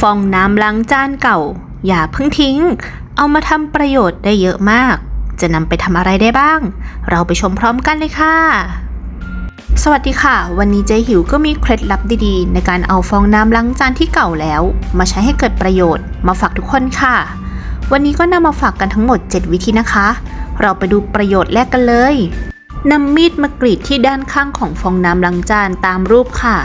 ฟองน้ำล้างจานเก่า อย่าเพิ่งทิ้ง เอามาทำประโยชน์ได้เยอะมาก จะนำไปทำอะไรได้บ้าง เราไปชมพร้อมกันเลยค่ะ สวัสดีค่ะ วันนี้เจ๊หิวก็มีเคล็ดลับดีๆ ในการเอาฟองน้ำล้างจานที่เก่าแล้ว มาใช้ให้เกิดประโยชน์ มาฝากทุกคนค่ะ วันนี้ก็นำมาฝากกันทั้งหมด 7 วิธีนะคะ เราไปดูประโยชน์แรกกันเลยนำมีดมากรีดที่ด้านข้างของฟองน้ำล้างจานตามรูปค่ะ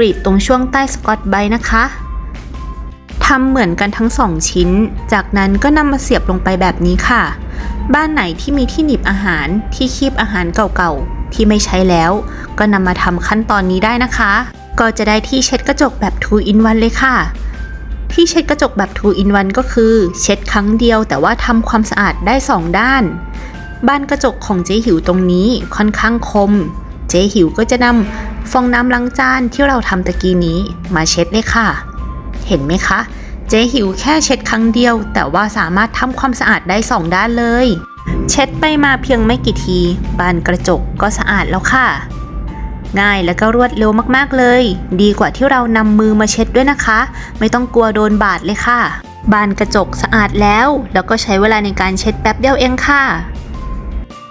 กรีดตรงช่วงใต้สกอตไบนะคะทำเหมือนกันทั้งสองชิ้น จากนั้นก็นำมาเสียบลงไปแบบนี้ค่ะ บ้านไหนที่มีที่หนีบอาหารที่คีบอาหารเก่าๆ ที่ไม่ใช้แล้ว ก็นำมาทำขั้นตอนนี้ได้นะคะ ก็จะได้ที่เช็ดกระจกแบบ 2 in 1 เลยค่ะ ที่เช็ดกระจกแบบ 2 in 1 ก็คือ เช็ดครั้งเดียวแต่ว่าทำความสะอาดได้ 2 ด้าน บ้านกระจกของเจ๊หิวตรงนี้ค่อนข้างคม เจ๊หิวก็จะนำ ฟองน้ำล้างจานที่เราทำตะกี้นี้มาเช็ดเลยค่ะ เห็นไหมคะ เจ๊หิวแค่เช็ดครั้งเดียว แต่ว่าสามารถทำความสะอาดได้สองด้านเลย เช็ดไปมาเพียงไม่กี่ที บานกระจกก็สะอาดแล้วค่ะ ง่ายและก็รวดเร็วมากๆเลย ดีกว่าที่เรานำมือมาเช็ดด้วยนะคะ ไม่ต้องกลัวโดนบาดเลยค่ะ บานกระจกสะอาดแล้ว แล้วก็ใช้เวลาในการเช็ดแป๊บเดียวเองค่ะ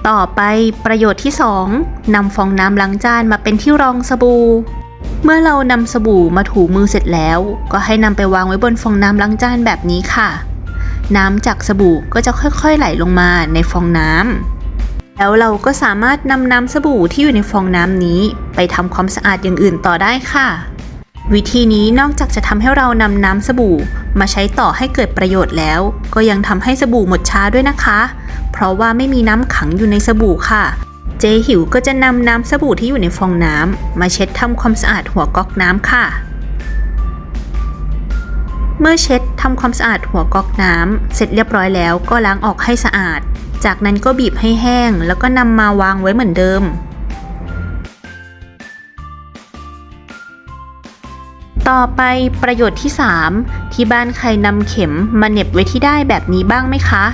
ต่อไปประโยชน์ที่2นำฟองน้ำล้างจานมาเป็นที่รองสบู่ เมื่อเรานำสบู่มาถูมือเสร็จแล้ว ก็ให้นำไปวางไว้บนฟองน้ำล้างจานแบบนี้ค่ะ น้ำจากสบู่ก็จะค่อยๆไหลลงมาในฟองน้ำแล้วเราก็สามารถนำน้ำสบู่ที่อยู่ในฟองน้ำนี้ ไปทำความสะอาดอย่างอื่นต่อได้ค่ะ วิธีนี้นอกจากจะทำให้เรานำน้ำสบู่มาใช้ต่อให้เกิดประโยชน์แล้ว ก็ยังทำให้สบู่หมดช้าด้วยนะคะ เพราะว่าไม่มีน้ำขังอยู่ในสบู่ค่ะ เจหิวก็จะนำน้ำสบู่ที่อยู่ในฟองน้ำมาเช็ดทำความสะอาดหัวก๊อกน้ำค่ะ เมื่อเช็ดทำความสะอาดหัวก๊อกน้ำเสร็จเรียบร้อยแล้วก็ล้างออกให้สะอาด จากนั้นก็บีบให้แห้ง แล้วก็นำมาวางไว้เหมือนเดิมต่อไปประโยชน์ที่ 3 ที่บ้านใครนำเข็มมาเน็บไว้ที่ได้แบบนี้บ้างไหมคะ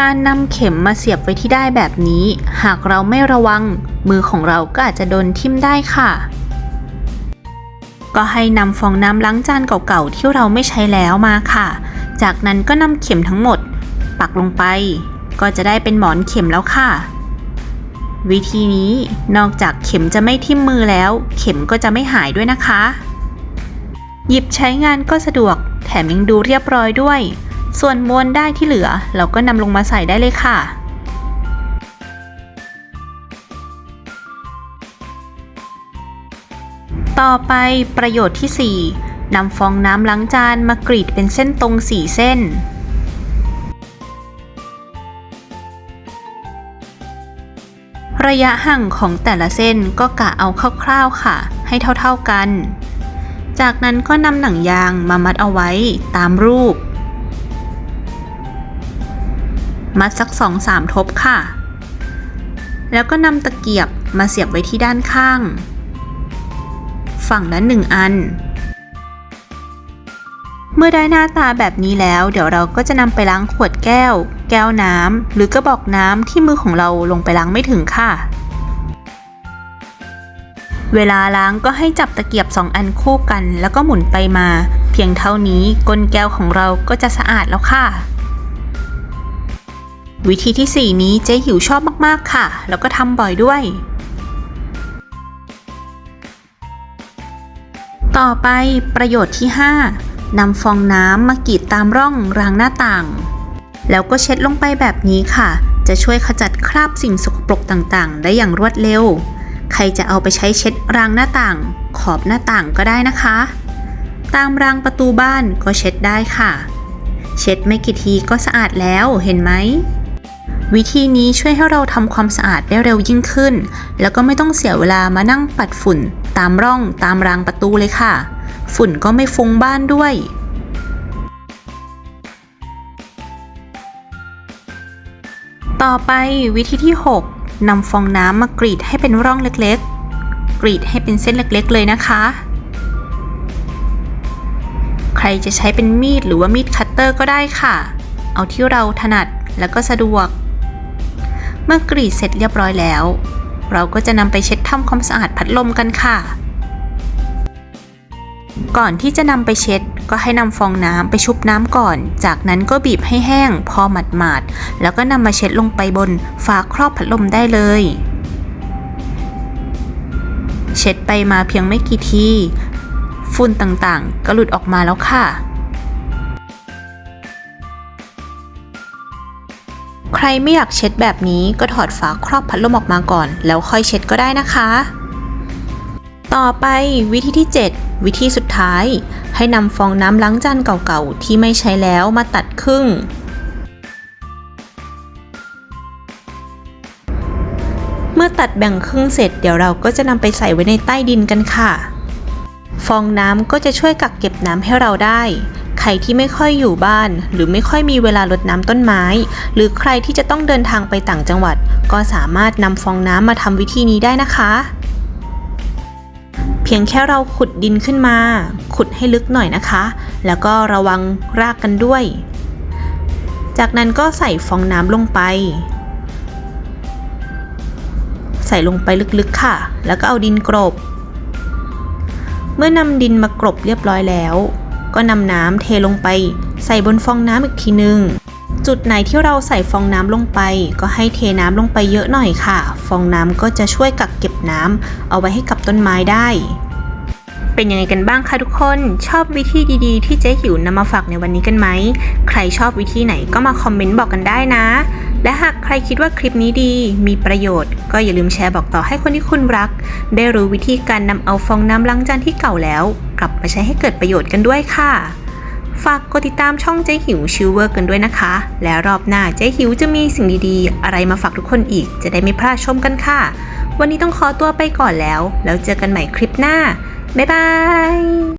การนำเข็มมาเสียบไว้ที่ได้แบบนี้ หากเราไม่ระวัง มือของเราก็อาจจะโดนทิ่มได้ค่ะ ก็ให้นำฟองน้ำล้างจานเก่าๆที่เราไม่ใช้แล้วมาค่ะ จากนั้นก็นำเข็มทั้งหมด ปักลงไป ก็จะได้เป็นหมอนเข็มแล้วค่ะ วิธีนี้นอกจากเข็มจะไม่ทิ่มมือแล้ว เข็มก็จะไม่หายด้วยนะคะ หยิบใช้งานก็สะดวก แถมยังดูเรียบร้อยด้วย ส่วนมวนได้ที่เหลือ เราก็นำลงมาใส่ได้เลยค่ะต่อไปประโยชน์ที่ 4นำฟองน้ำล้างจานมากรีดเป็นเส้นตรง4เส้น ระยะห่างของแต่ละเส้นก็กะเอาคร่าวๆค่ะ ให้เท่าๆกัน จากนั้นก็นำหนังยางมามัดเอาไว้ตามรูป มัดสักสองสามทบค่ะ แล้วก็นำตะเกียบมาเสียบไว้ที่ด้านข้าง ฝั่งละหนึ่งอัน เมื่อได้หน้าตาแบบนี้แล้ว เดี๋ยวเราก็จะนำไปล้างขวดแก้ว แก้วน้ำหรือกระบอกน้ำที่มือของเราลงไปล้างไม่ถึงค่ะ เวลาล้างก็ให้จับตะเกียบสองอันคู่กัน แล้วก็หมุนไปมา เพียงเท่านี้ก้นแก้วของเราก็จะสะอาดแล้วค่ะ วิธีที่ 4 นี้เจ๊หิวชอบมากๆค่ะ แล้วก็ทำบ่อยด้วย ต่อไปประโยชน์ที่ 5นำฟองน้ำมากรีดตามร่องรางหน้าต่าง แล้วก็เช็ดลงไปแบบนี้ค่ะ จะช่วยขจัดคราบสิ่งสกปรกต่างๆ ได้อย่างรวดเร็ว ใครจะเอาไปใช้เช็ดรางหน้าต่าง ขอบหน้าต่างก็ได้นะคะ ตามรางประตูบ้านก็เช็ดได้ค่ะเช็ดไม่กี่ทีก็สะอาดแล้วเห็นไหม วิธีนี้ช่วยให้เราทำความสะอาดได้เร็วยิ่งขึ้น แล้วก็ไม่ต้องเสียเวลามานั่งปัดฝุ่น ตามร่องตามรางประตูเลยค่ะ ฝุ่นก็ไม่ฟุ้งบ้านด้วยต่อไปวิธีที่ 6นำฟองน้ำมากรีดให้เป็นร่องเล็กๆ กรีดให้เป็นเส้นเล็กๆ เลยนะคะ ใครจะใช้เป็นมีดหรือว่ามีดคัตเตอร์ก็ได้ค่ะ เอาที่เราถนัดแล้วก็สะดวก เมื่อกรีดเสร็จเรียบร้อยแล้ว เราก็จะนำไปเช็ดทำความสะอาดพัดลมกันค่ะ ก่อนที่จะนำไปเช็ดก็ให้นำฟองน้ำไปชุบน้ำก่อน จากนั้นก็บีบให้แห้ง พอหมาดๆ แล้วก็นำมาเช็ดลงไปบนฝาครอบพัดลมได้เลย เช็ดไปมาเพียงไม่กี่ทีฝุ่นต่างๆ ก็หลุดออกมาแล้วค่ะ ใครไม่อยากเช็ดแบบนี้ก็ถอดฝาครอบพัดลมออกมาก่อน แล้วค่อยเช็ดก็ได้นะคะ ต่อไปวิธีที่ 7 วิธีสุดท้าย ให้นำฟองน้ำล้างจานเก่าๆ ที่ไม่ใช้แล้วมาตัดครึ่ง เมื่อตัดแบ่งครึ่งเสร็จเดี๋ยวเราก็จะนำไปใส่ไว้ในใต้ดินกันค่ะ ฟองน้ำก็จะช่วยกักเก็บน้ำให้เราได้ รที่ไม่ค่อยอยู่บ้าน หรือไม่ค่อยมีเวลารดน้ำต้นไม้ หรือใครที่จะต้องเดินทางไปต่างจังหวัด ก็สามารถนำฟองน้ำมาทำวิธีนี้ได้นะคะ เพียงแค่เราขุดดินขึ้นมา ขุดให้ลึกหน่อยนะคะ แล้วก็ระวังรากกันด้วย จากนั้นก็ใส่ฟองน้ำลงไป ใส่ลงไปลึกๆค่ะ แล้วก็เอาดินกรบ เมื่อนำดินมากรบเรียบร้อยแล้ว ก็นำน้ำเทลงไป ใส่บนฟองน้ำอีกทีนึง จุดไหนที่เราใส่ฟองน้ำลงไป ก็ให้เทน้ำลงไปเยอะหน่อยค่ะ ฟองน้ำก็จะช่วยกักเก็บน้ำเอาไว้ให้กับต้นไม้ได้ เป็นยังไงกันบ้างคะทุกคน ชอบวิธีดีๆ ที่เจ๊หิวนำมาฝากในวันนี้กันไหม ใครชอบวิธีไหนก็มาคอมเมนต์บอกกันได้นะ และหากใครคิดว่าคลิปนี้ดี มีประโยชน์ ก็อย่าลืมแชร์บอกต่อให้คนที่คุณรัก ได้รู้วิธีการนำเอาฟองน้ำล้างจานที่เก่าแล้ว ลับมาใช้ให้เกิดประโยชน์กันด้วยค่ะ ฝากกดติดตามช่องเจ๊หิวชิวเวอร์กันด้วยนะคะ แล้วรอบหน้าเจ๊หิวจะมีสิ่งดีๆ อะไรมาฝากทุกคนอีก จะได้ไม่พลาดชมกันค่ะ วันนี้ต้องขอตัวไปก่อนแล้ว แล้วเจอกันใหม่คลิปหน้า บ๊ายบาย